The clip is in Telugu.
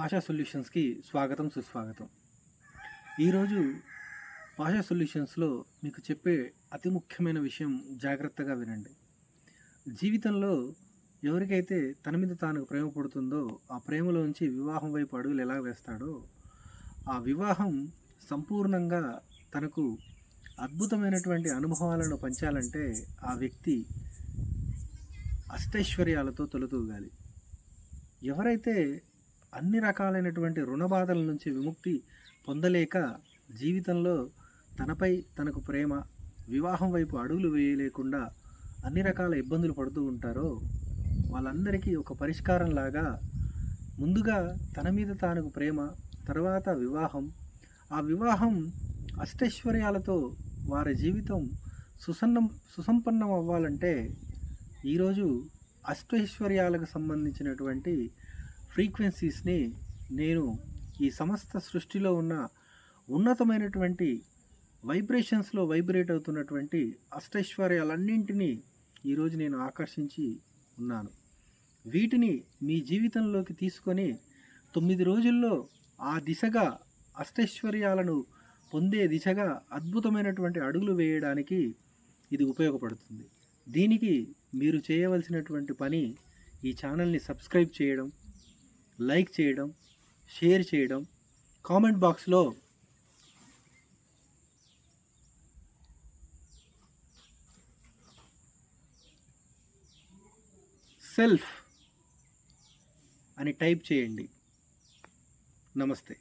పాషా సొల్యూషన్స్కి స్వాగతం సుస్వాగతం. ఈరోజు పాషా సొల్యూషన్స్లో మీకు చెప్పే అతి ముఖ్యమైన విషయం జాగ్రత్తగా వినండి. జీవితంలో ఎవరికైతే తన మీద తాను ప్రేమ పడుతుందో ఆ ప్రేమలోంచి వివాహం వైపు అడుగులు ఎలా వేస్తాడో ఆ వివాహం సంపూర్ణంగా తనకు అద్భుతమైనటువంటి అనుభవాలను పంచాలంటే ఆ వ్యక్తి అష్టైశ్వర్యాలతో తొలతూగాలి ఎవరైతే అన్ని రకాలైనటువంటి రుణ బాధల నుంచి విముక్తి పొందలేక జీవితంలో తనపై తనకు ప్రేమ వివాహం వైపు అడుగులు వేయలేకుండా అన్ని రకాల ఇబ్బందులు పడుతూ ఉంటారో వాళ్ళందరికీ ఒక పరిష్కారం లాగా ముందుగా తన మీద తానుకు ప్రేమ తర్వాత వివాహం. ఆ వివాహం అష్టైశ్వర్యాలతో వారి జీవితం సుసన్నం సుసంపన్నం అవ్వాలంటే ఈరోజు అష్టైశ్వర్యాలకు సంబంధించినటువంటి ఫ్రీక్వెన్సీస్ని నేను ఈ సమస్త సృష్టిలో ఉన్న ఉన్నతమైనటువంటి వైబ్రేషన్స్లో వైబ్రేట్ అవుతున్నటువంటి అష్టైశ్వర్యాలన్నింటినీ ఈరోజు నేను ఆకర్షించి ఉన్నాను. వీటిని మీ జీవితంలోకి తీసుకొని తొమ్మిది రోజుల్లో ఆ దిశగా అష్టైశ్వర్యాలను పొందే దిశగా అద్భుతమైనటువంటి అడుగులు వేయడానికి ఇది ఉపయోగపడుతుంది. దీనికి మీరు చేయవలసినటువంటి పని ఈ ఛానల్ని సబ్స్క్రైబ్ చేయడం లైక్ చేయడం షేర్ చేయడం కామెంట్ బాక్స్లో సెల్ఫ్ అని టైప్ చేయండి. నమస్తే.